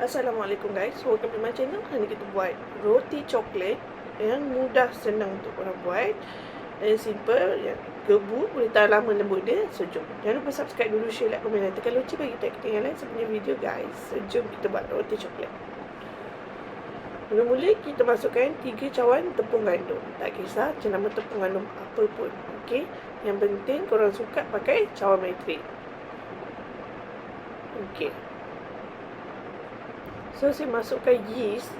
Assalamualaikum guys, welcome to my channel. Hari ni kita buat roti coklat Yang mudah senang untuk korang buat Dan simple, yang gebu. Boleh tahan lama lembut dia, so jom. Jangan lupa subscribe dulu, share, like, komen dan tekan lonceng Bagi tak ketinggalan sebenarnya video guys. So jom kita buat roti coklat. Mula-mula kita masukkan 3 cawan tepung gandum. Tak kisah jenama tepung gandum apa pun Okay, yang penting korang suka pakai cawan matrix Okay So saya masukkan yeast.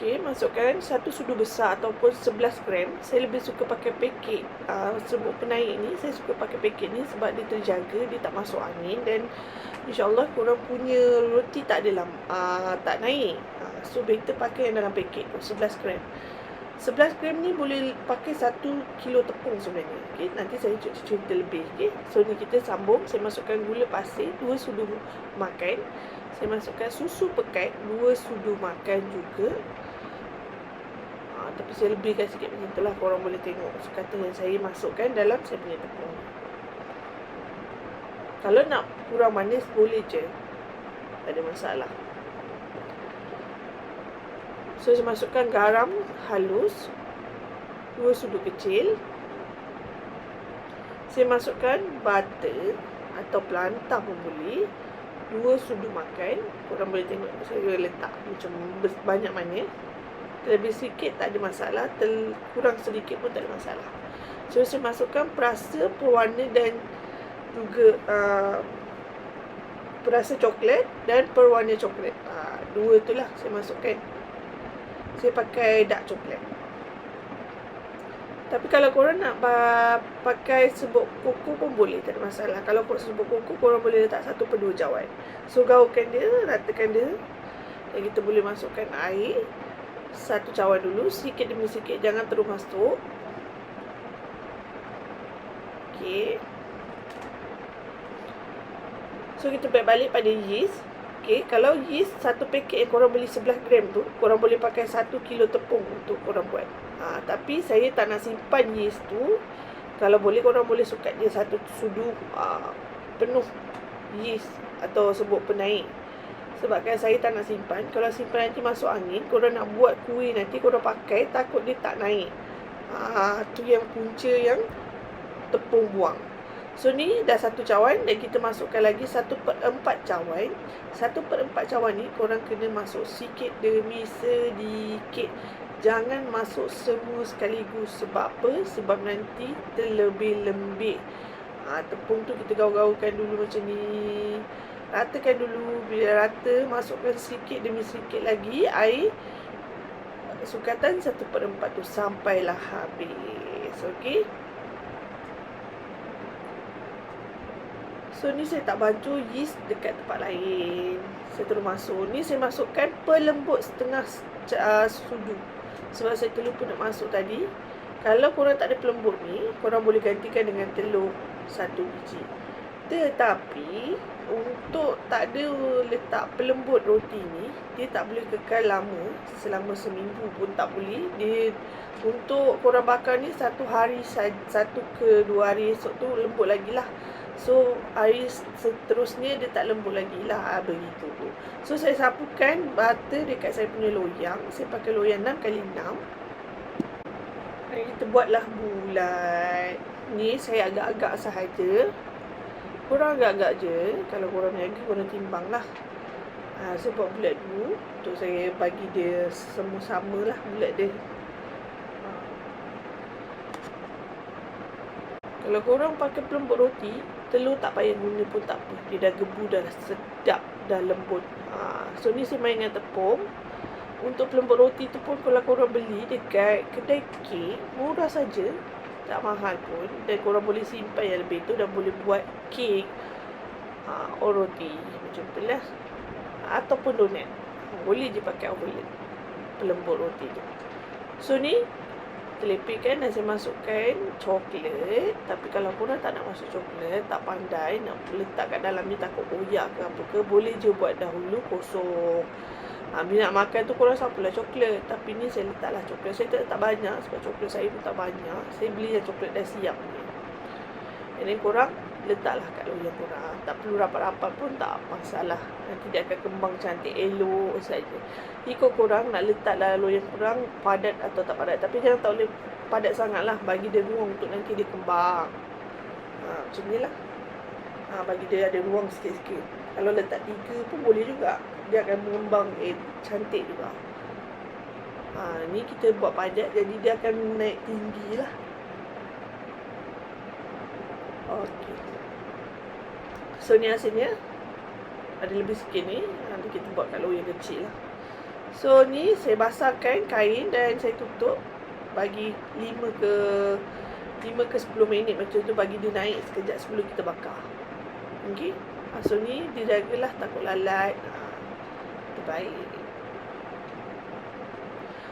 Okay, masukkan satu sudu besar ataupun 11 gram. Saya lebih suka pakai paket uh, Serbuk penaik ni, saya suka pakai paket ni Sebab dia terjaga, dia tak masuk angin Dan insyaAllah korang punya roti tak ada lam, uh, tak naik. Uh, So better pakai yang dalam paket tu, 11 gram 11 gram ni boleh pakai 1 kilo tepung sebenarnya. Okay, Nanti saya cerita lebih okay. So ni kita sambung, saya masukkan gula pasir 2 sudu makan. Saya masukkan susu pekat dua sudu makan juga. Ha, tapi saya lebihkan sikit macam itulah korang boleh tengok. Sekatan yang saya masukkan dalam saya punya tepung. Kalau nak kurang manis boleh je. Tak ada masalah so saya masukkan garam halus dua sudu kecil. Saya masukkan butter atau pelantah pun boleh dua sudu makan. Korang boleh tengok saya letak macam banyak mana. Terlebih sikit tak ada masalah. Tel kurang sedikit pun tak ada masalah. So saya masukkan perasa perwarna dan juga uh, perasa coklat dan perwarna coklat. Uh, dua tu lah saya masukkan saya pakai dark coklat tapi kalau korang nak pakai sebut kuku pun boleh, tak ada masalah. Kalau korang sebut kuku, korang boleh letak satu per dua cawan. So, gaulkan dia, ratakan dia. Dan kita boleh masukkan air. Satu cawan dulu, sikit demi sikit. Jangan terus masuk. Okay. So, kita balik pada yeast. Okay, kalau yeast satu paket yang korang beli 11 gram tu, korang boleh pakai 1 kilo tepung untuk korang buat. Ha, tapi saya tak nak simpan yeast tu. Kalau boleh korang boleh sukat dia satu sudu uh, penuh yeast atau sebut penaik. Sebabkan saya tak nak simpan. Kalau simpan nanti masuk angin, korang nak buat kuih nanti korang pakai, takut dia tak naik. Ha, tu yang punca yang tepung buang. So ni dah satu cawan dan kita masukkan lagi satu per empat cawan. Satu per empat cawan ni korang kena masuk sikit demi sedikit. Jangan masuk semua sekaligus. Sebab apa? Sebab nanti terlebih lembik. Ha, tepung tu kita gaul-gaulkan dulu macam ni. Ratakan dulu. Bila rata, masukkan sikit demi sikit lagi air. Sukatan satu per empat tu sampailah habis. Okay. So ni saya tak baju yeast dekat tempat lain. Saya terus masuk. Ni saya masukkan pelembut setengah uh, sudu Sebab saya terlupa nak masuk tadi. Kalau korang tak ada pelembut ni Korang boleh gantikan dengan telur satu biji. Tetapi Untuk tak ada letak pelembut roti ni Dia tak boleh kekal lama. Selama seminggu pun tak boleh. Dia Untuk korang bakar ni Satu hari Satu ke dua hari esok tu lembut lagi lah So air seterusnya dia tak lembut lagi lah ah, begitu. So saya sapukan butter dekat saya punya loyang. Saya pakai loyang 6 kali 6 Kita buatlah bulat. Ni saya agak-agak sahaja. Kurang agak-agak je. Kalau korang niaga korang timbang lah. Ha, Saya buat bulat dulu. Untuk saya bagi dia semua sama lah bulat dia Kalau korang pakai pelembut roti, telur tak payah guna pun tak apa. Dia dah gebu dah sedap, dah lembut. Ha, so ni saya main dengan tepung. Untuk pelembut roti tu pun kalau korang beli dekat kedai kek, murah saja. Tak mahal pun. Dan korang boleh simpan yang lebih tu dan boleh buat kek ha, or roti. Macam tu lah. Ataupun donat. Boleh je pakai oven pelembut roti tu. So ni telepihkan dan saya masukkan coklat. Tapi kalau korang tak nak masuk coklat tak pandai nak letak kat dalam ni takut koyak ke apa ke boleh je buat dahulu kosong. Ha, bila nak makan tu korang sapalah coklat. Tapi ni saya letaklah coklat. Saya tak letak banyak sebab coklat saya pun tak banyak. Saya beli yang coklat dah siap ni. Ini korang letaklah kat loyang korang. Tak perlu rapat-rapat pun tak masalah. Nanti dia akan kembang cantik elok saja. Ikut korang nak letak dalam loyang korang padat atau tak padat. Tapi jangan tak boleh padat sangat lah bagi dia ruang untuk nanti dia kembang. Ha, macam ni lah. Ha, bagi dia ada ruang sikit-sikit. Kalau letak tiga pun boleh juga. Dia akan mengembang eh, cantik juga. Ha, ni kita buat padat. Jadi dia akan naik tinggi lah Okey. So ni hasilnya ada lebih sikit ni. Nanti kita buat kat lower yang kecil lah. So ni saya basahkan kain dan saya tutup bagi 5 ke 5 ke 10 minit macam tu bagi dia naik sekejap sebelum kita bakar. Okey. So ni dijagalah takut lalat. Ha, baik.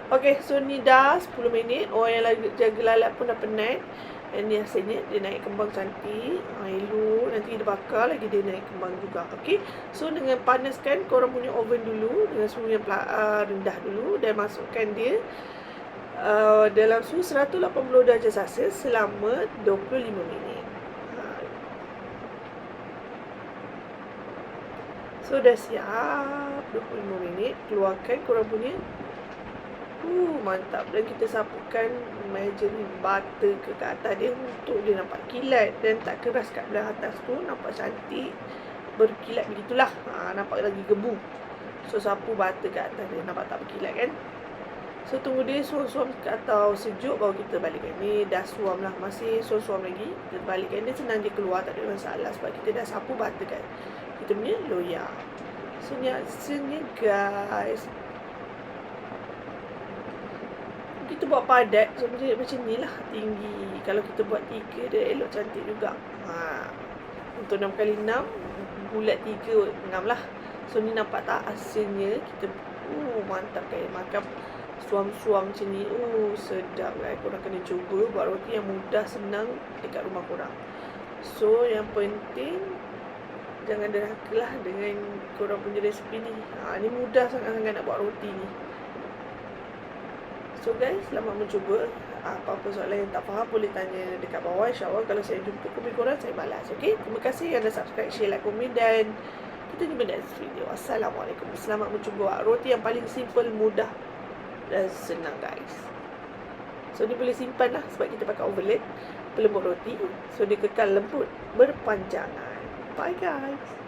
Okey, so ni dah 10 minit. Orang yang jaga lalat pun dah penat. Ni hasilnya dia naik kembang cantik ha, Elok Nanti kita bakar lagi dia naik kembang juga Okay So dengan panaskan korang punya oven dulu Dengan suhu yang uh, rendah dulu Dan masukkan dia uh, Dalam suhu 180 darjah Celsius Selama 25 minit. Ha. So dah siap 25 minit Keluarkan korang punya Uh, mantap. Dan kita sapukan ni butter ke kat atas dia untuk dia nampak kilat dan tak keras kat belah atas tu. Nampak cantik. Berkilat begitulah. Ha, nampak lagi gebu. So, sapu butter kat atas dia. Nampak tak berkilat kan? So, tunggu dia suam-suam atau sejuk baru kita balikkan. Ni dah suam lah. Masih suam-suam lagi. Kita balikkan dia senang dia keluar. Tak ada masalah. Sebab kita dah sapu butter kan. Kita punya loya. Hasilnya guys kita buat padat so, macam, macam ni lah tinggi. Kalau kita buat tiga dia elok cantik juga. Ha. untuk enam kali enam bulat tiga enam lah. So ni nampak tak hasilnya kita uh, mantap kayak makan suam-suam macam ni uh, sedap lah. Korang kena cuba buat roti yang mudah senang dekat rumah korang. So yang penting jangan derhaka lah dengan korang punya resipi ni. Ha, ni mudah sangat-sangat nak buat roti ni So guys, selamat mencuba. Apa-apa soalan yang tak faham boleh tanya dekat bawah. InsyaAllah kalau saya jumpa komen korang saya balas Okay, terima kasih yang dah subscribe, share, like, komen Dan kita jumpa next video. Assalamualaikum. Selamat mencuba. Roti yang paling simple, mudah Dan senang guys. So ni boleh simpan lah sebab kita pakai overlay Pelembut roti. So dia kekal lembut berpanjangan. Bye guys